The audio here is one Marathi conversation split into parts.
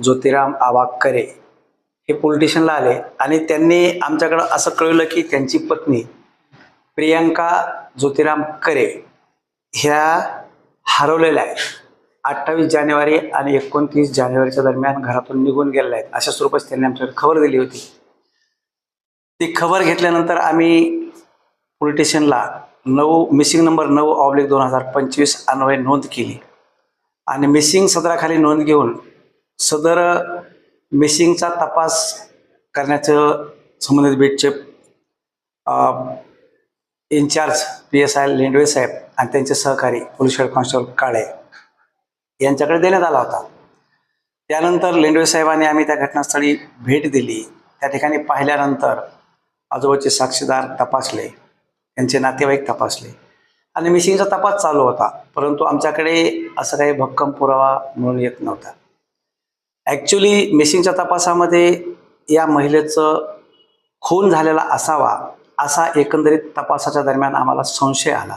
ज्योतिराम आवाकरे हे पोलिटिशियनला आले आणि त्यांनी आमच्याकडं असं कळवलं की त्यांची पत्नी प्रियांका ज्योतिराम करे ह्या हरवलेल्या आहेत. अठ्ठावीस जानेवारी आणि एकोणतीस जानेवारीच्या दरम्यान घरातून निघून गेलेल्या आहेत. अशा स्वरूपात त्यांनी आमच्याकडे खबर दिली होती. ती खबर घेतल्यानंतर आम्ही पोलिटिशियनला नऊ मिसिंग नंबर नऊ ऑब्लिक दोन हजार पंचवीस अन्वय नोंद केली. आणि मिसिंग सदराखाली नोंद घेऊन सदर मिसिंगचा तपास करण्याचं संबंधित बीटचे incharge P S I Lendwe साहेब आणि त्यांचे सहकारी पोलीस हेड कॉन्स्टेबल काळे यांच्याकडे देण्यात आला होता. त्यानंतर लेंडवे साहेबांनी आम्ही त्या घटनास्थळी भेट दिली. त्या ठिकाणी पाहिल्यानंतर आजोबाचे साक्षीदार तपासले त्यांचे नातेवाईक तपासले आणि मिसिंगचा तपास चालू होता. परंतु आमच्याकडे असं काही भक्कम पुरावा म्हणून येत नव्हता. ॲक्च्युली मिसिंगच्या तपासामध्ये या महिलेचं खून झालेला असावा असा एकंदरीत तपासाच्या दरम्यान आम्हाला संशय आला.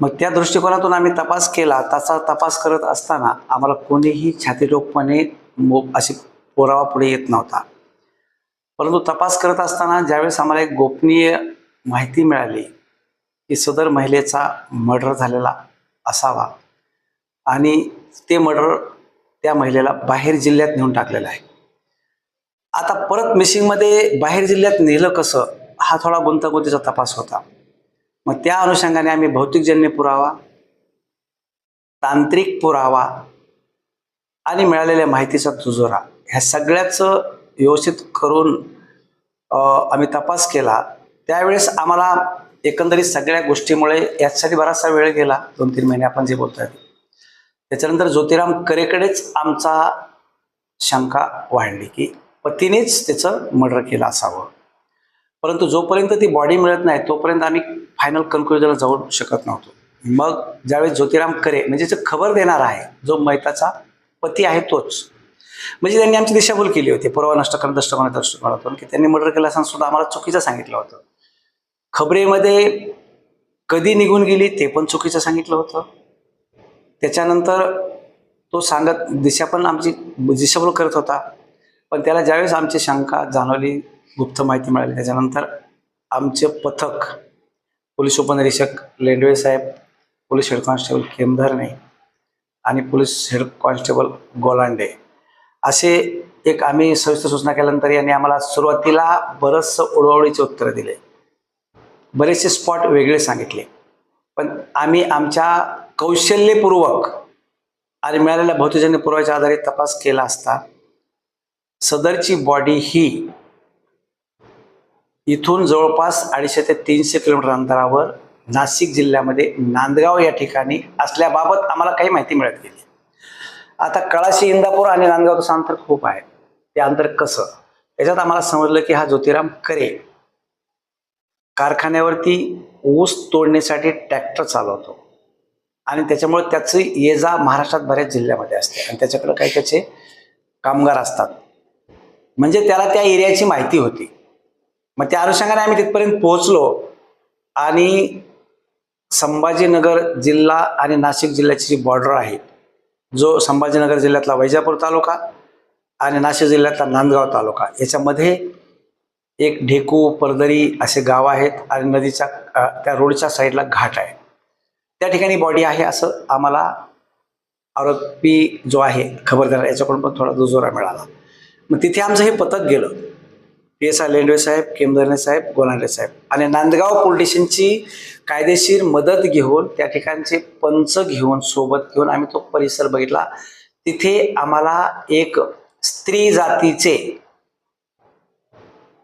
मग त्या दृष्टिकोनातून आम्ही तपास केला तसा तपास करत असताना आम्हाला कोणीही छातीरोगपणे मो अशी पुरावा पुढे येत नव्हता. परंतु तपास करत असताना ज्यावेळेस आम्हाला एक गोपनीय माहिती मिळाली की सदर महिलेचा मर्डर झालेला असावा. आणि ते मर्डर त्या महिलेला बाहेर जिल्ह्यात नेऊन टाकलेलं आहे. आता परत मिसिंगमध्ये बाहेर जिल्ह्यात नेलं कसं? हा थोडा गुंतागुंतीचा तपास होता. मग त्या अनुषंगाने आम्ही भौतिकजन्य पुरावा तांत्रिक पुरावा आणि मिळालेल्या माहितीचा तुजोरा ह्या सगळ्याचं व्यवस्थित करून आम्ही तपास केला. त्यावेळेस आम्हाला एकंदरीत सगळ्या गोष्टीमुळे याच्यासाठी बराचसा वेळ गेला. दोन तीन महिने आपण जे बोलतोय ते. त्याच्यानंतर ज्योतिराम करेकडेच आमचा शंका वाढली की पतीनेच त्याचं मर्डर केलं असावं. परंतु जोपर्यंत ती बॉडी मिळत नाही तोपर्यंत आम्ही फायनल कन्क्लुजनला जाऊ शकत नव्हतो. मग ज्यावेळेस ज्योतिराम करे म्हणजे जो खबर देणार आहे जो मैताचा पती आहे तोच. म्हणजे त्यांनी आमची दिशाभूल केली होती. पुरावा नष्ट करून दृष्टिकोना दृष्टिकोनातून की त्यांनी मर्डर केलं असताना सुद्धा आम्हाला चुकीचं सांगितलं होतं. खबरेमध्ये कधी निघून गेली ते पण चुकीचं सांगितलं होतं. त्याच्यानंतर तो सांगत दिशा पण आमची दिशाभूल करत होता. पण त्याला ज्यावेळेस आमची शंका जाणवली गुप्त माहिती मिळाली त्याच्यानंतर आमचे पथक पोलीस उपनिरीक्षक Lendwe saheb police head constable Kemdharne आणि पोलीस हेड कॉन्स्टेबल गोलांडे. असे एक आम्ही सविस्तर सूचना केल्यानंतर यांनी आम्हाला सुरुवातीला बरंचसं ओळवळीचे उत्तरं दिले. बरेचसे स्पॉट वेगळे सांगितले. पण आम्ही आमच्या कौशल्यपूर्वक आणि मिळालेल्या भौतजन्य पुराव्याच्या आधारे तपास केला असता सदरची बॉडी ही इथून जवळपास अडीचशे ते तीनशे किलोमीटर अंतरावर नाशिक जिल्ह्यामध्ये नांदगाव या ठिकाणी असल्याबाबत आम्हाला काही माहिती मिळत गेली. आता कळाशी इंदापूर आणि नांदगावचं अंतर खूप आहे. ते अंतर कसं? त्याच्यात आम्हाला समजलं की हा ज्योतिराम करे कारखान्यावरती ऊस तोडण्यासाठी ट्रॅक्टर चालवतो. आणि त्याच्यामुळे त्याचं ये जा महाराष्ट्रात बऱ्याच जिल्ह्यामध्ये असते. आणि त्याच्याकडे काही त्याचे कामगार असतात. म्हणजे त्याला त्या एरियाची माहिती होती. मग त्या अनुषंगाने आम्ही तिथपर्यंत पोहोचलो आणि संभाजीनगर जिल्हा आणि नाशिक जिल्ह्याची जी बॉर्डर आहे जो संभाजीनगर जिल्ह्यातला वैजापूर तालुका आणि नाशिक जिल्ह्यातला नांदगाव तालुका याच्यामध्ये एक ढेकू परदरी असे गाव आहेत आणि नदीच्या त्या रोडच्या साईडला घाट आहे त्या ठिकाणी बॉडी आहे असं आम्हाला आरोपी जो आहे खबरदार याच्याकडून पण थोडा दुजोरा मिळाला. मग तिथे आमचं हे पथक गेलं. पी एस आय लेंडवे साहेब केमदर्णे साहेब गोलांडे साहेब. आणि नांदगाव पोलिटिशियनची कायदेशीर मदत घेऊन त्या ठिकाणचे पंच घेऊन सोबत घेऊन आम्ही तो परिसर बघितला. तिथे आम्हाला एक स्त्री जातीचे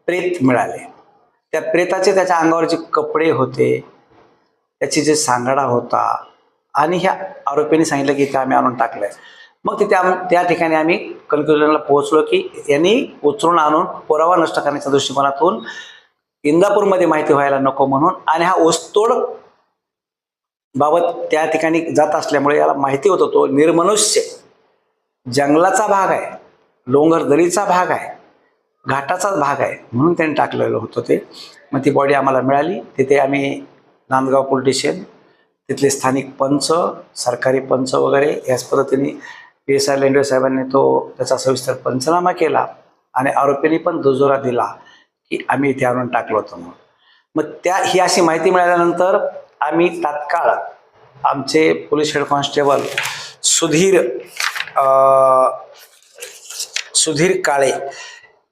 प्रेत मिळाले. त्या प्रेताचे त्याच्या अंगावरचे कपडे होते. त्याची जे सांगाडा होता आणि ह्या आरोपींनी सांगितलं की इथे आम्ही आणून टाकलंय. मग तिथे आम त्या ठिकाणी आम्ही कन्क्लुजनला पोहोचलो की यांनी उचलून आणून पुरावा नष्ट करण्याच्या दृष्टिकोनातून इंदापूरमध्ये माहिती व्हायला नको म्हणून आणि हा ओसतोड बाबत त्या ठिकाणी जात असल्यामुळे याला माहिती होत तो निर्मनुष्य. जंगलाचा भाग आहे डोंगर दरीचा भाग आहे घाटाचाच भाग आहे म्हणून त्यांनी टाकलेलं होतं ते. मग ती बॉडी आम्हाला मिळाली. तिथे आम्ही नांदगाव पोलिटिशियन तिथले स्थानिक पंच सरकारी पंच वगैरे याच पद्धतीने पी एस आय लेंडवे साहेबांनी तो त्याचा सविस्तर पंचनामा केला आणि आरोपींनी पण दुजोरा दिला की आम्ही इथे आणून टाकलो होतो म्हणून. मग त्या ही अशी माहिती मिळाल्यानंतर आम्ही तात्काळ आमचे police head constable Sudhir Sudhir Kale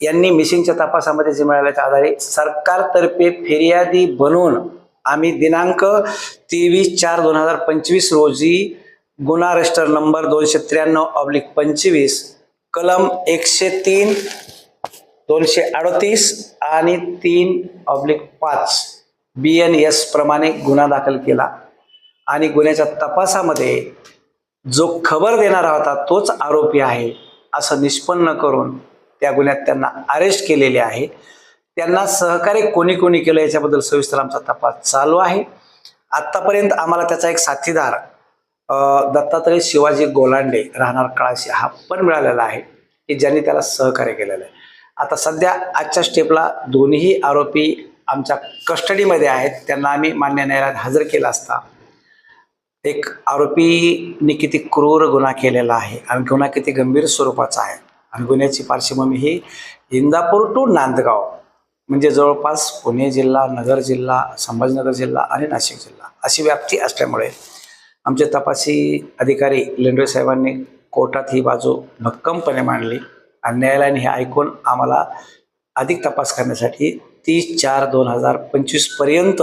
यांनी मिसिंगच्या तपासामध्ये जे मिळाल्याच्या आधारे सरकारतर्फे फिर्यादी बनवून आम्ही दिनांक तेवीस चार दोन हजार पंचवीस रोजी गुन्हा रजिस्टर नंबर दोनशे त्र्याण्णव ऑब्लिक पंचवीस कलम एकशे तीन दोनशे अडतीस आणि तीन ऑब्लिक पाच बी एन एस प्रमाणे गुन्हा दाखल केला. आणि गुन्ह्याच्या तपासामध्ये जो खबर देणारा होता तोच आरोपी आहे असं निष्पन्न करून त्या गुन्ह्यात त्यांना अरेस्ट केलेले आहे. त्यांना सहकार्य कोणी कोणी केलं याच्याबद्दल सविस्तर आमचा तपास चालू आहे. आत्तापर्यंत आम्हाला त्याचा एक साथीदार दत्तात्रय शिवाजी गोलांडे राहणार कळाशी हा पण मिळालेला आहे की ज्यांनी त्याला सहकार्य केलेलं आहे. आता सध्या आजच्या स्टेपला दोन्ही आरोपी आमच्या कस्टडीमध्ये आहेत. त्यांना आम्ही मान्य न्यायालयात हजर केला असता. एक आरोपीने किती क्रूर गुन्हा केलेला आहे आणि गुन्हा किती गंभीर स्वरूपाचा आहे. आणि गुन्ह्याची पार्श्वभूमी ही इंदापूर टू नांदगाव. म्हणजे जवळपास पुणे जिल्हा नगर जिल्हा संभाजीनगर जिल्हा आणि नाशिक जिल्हा अशी व्याप्ती असल्यामुळे आमचे तपासी अधिकारी लेंडवे साहेबांनी कोर्टात ही बाजू भक्कमपणे मांडली. आणि न्यायालयाने हे ऐकून आम्हाला अधिक तपास करण्यासाठी तीस चार दोन हजार पंचवीसपर्यंत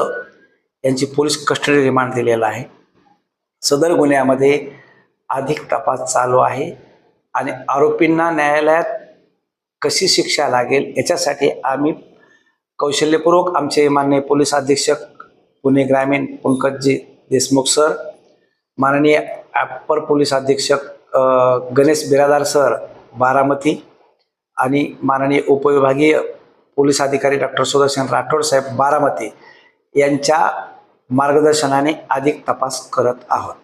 यांची पोलीस कस्टडी रिमांड दिलेला आहे. सदर गुन्ह्यामध्ये अधिक तपास चालू आहे आणि आरोपींना न्यायालयात कशी शिक्षा लागेल याच्यासाठी आम्ही कौशल्यपूर्वक आमचे माननीय पोलीस अधीक्षक पुणे ग्रामीण पंकजी देशमुख सर माननीय अप्पर पोलीस अधीक्षक गणेश बिरादार सर बारामती आणि माननीय उपविभागीय पोलीस अधिकारी डॉक्टर सुदर्शन राठोड साहेब बारामती यांच्या मार्गदर्शनाने अधिक तपास करत आहोत.